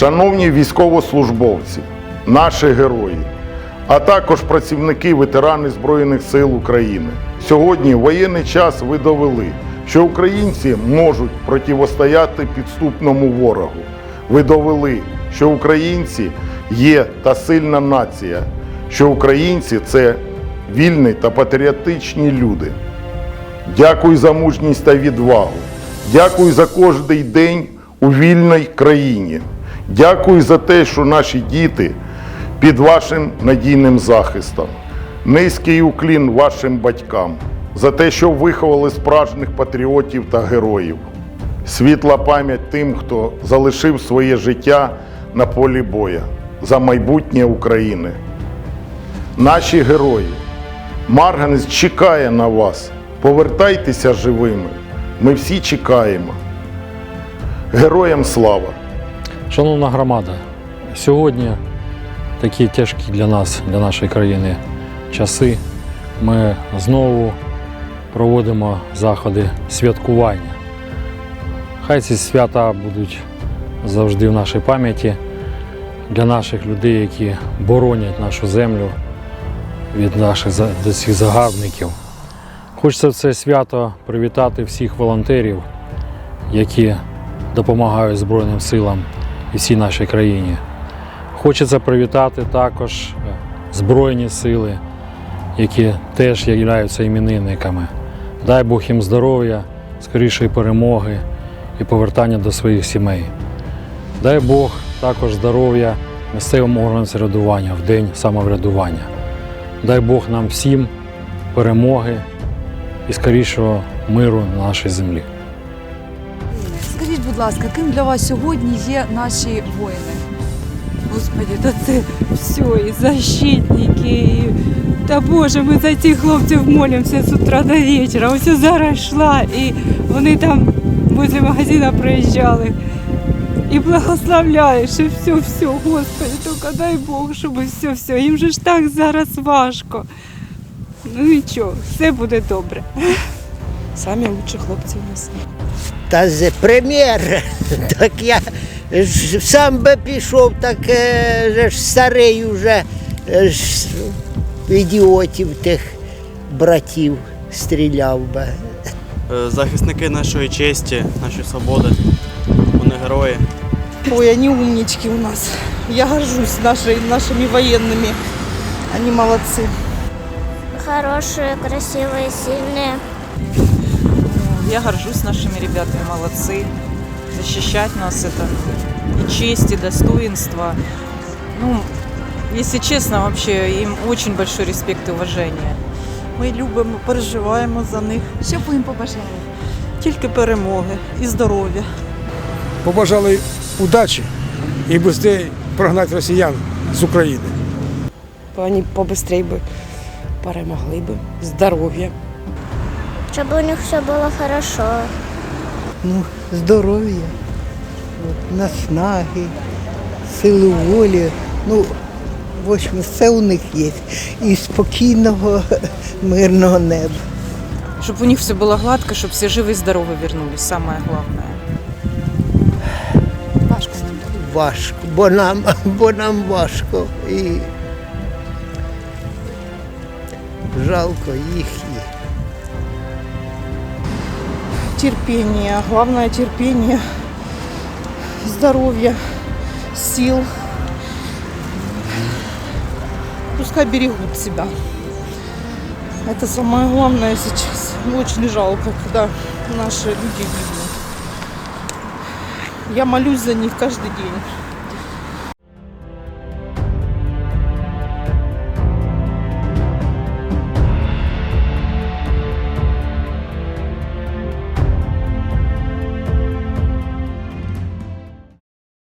Шановні військовослужбовці, наші герої, а також працівники ветерани Збройних сил України. Сьогодні в воєнний час ви довели, що українці можуть противостояти підступному ворогу. Ви довели, що українці є та сильна нація, що українці це вільні та патріотичні люди. Дякую за мужність та відвагу. Дякую за кожний день у вільній країні. Дякую за те, що наші діти під вашим надійним захистом. Низький уклін вашим батькам за те, що виховали справжніх патріотів та героїв. Світла пам'ять тим, хто залишив своє життя на полі боя за майбутнє України. Наші герої, Марганець чекає на вас. Повертайтеся живими. Ми всі чекаємо. Героям слава! Шановна громада, сьогодні такі тяжкі для нас, для нашої країни часи. Ми знову проводимо заходи святкування. Хай ці свята будуть завжди в нашій пам'яті для наших людей, які боронять нашу землю від наших до цих загарбників. Хочеться в це свято привітати всіх волонтерів, які допомагають Збройним силам і всій нашій країні. Хочеться привітати також е, Збройні сили, які теж являються іменинниками. Дай Бог їм здоров'я, скорішої перемоги і повертання до своїх сімей. Дай Бог також здоров'я місцевим органам самоврядування в день самоврядування. Дай Бог нам всім перемоги і скорішого миру на нашій землі. Ласка, ким для вас сьогодні є наші воїни? Господи, та це все, і защитники, і... Та Боже, ми за цих хлопців молимося з утра до вечора. Ось зараз йшла, і вони там возле магазину проїжджали. І благословляєш, і все, все, Господи, тільки дай Бог, щоб все, все. Їм же ж так зараз важко. Ну нічого, все буде добре. Самі лучші хлопці у нас. Та з прем'єр. Так я ж сам би пішов, так е, же ж старий уже е, ж, ідіотів тих братів стріляв би. Е, захисники нашої честі, нашої свободи. Вони герої. Ой, они умнички у нас. Я горжусь нашей, нашими военными. Они молодцы. Хорошие, красивые, сильные. Я горжусь нашими ребятами, молодцы. Защищать нас это и честь, и достоинство. Ну, если честно, вообще им очень большой респект и уважение. Ми любимо, переживаємо за них. Що б ви їм побажали? Тільки перемоги і здоров'я. побажали удачі і швидше прогнати росіян з України. Вони побыстрее би перемогли би. Здоров'я. Чтобы у них все было хорошо. Ну, здоров'я, от, наснаги, сили волі. Ну, в общем, все у них є. І спокійного, мирного неба. Чтобы у них все было гладко, чтобы все живы и здоровы вернулись, самое главное. Важко нам. Важко, бо нам, бо нам важко. І жалко їх. Терпение, главное терпение, здоровье, сил. Пускай берегут себя. Это самое главное сейчас. Очень жалко, когда наши люди гибнут. Я молюсь за них каждый день.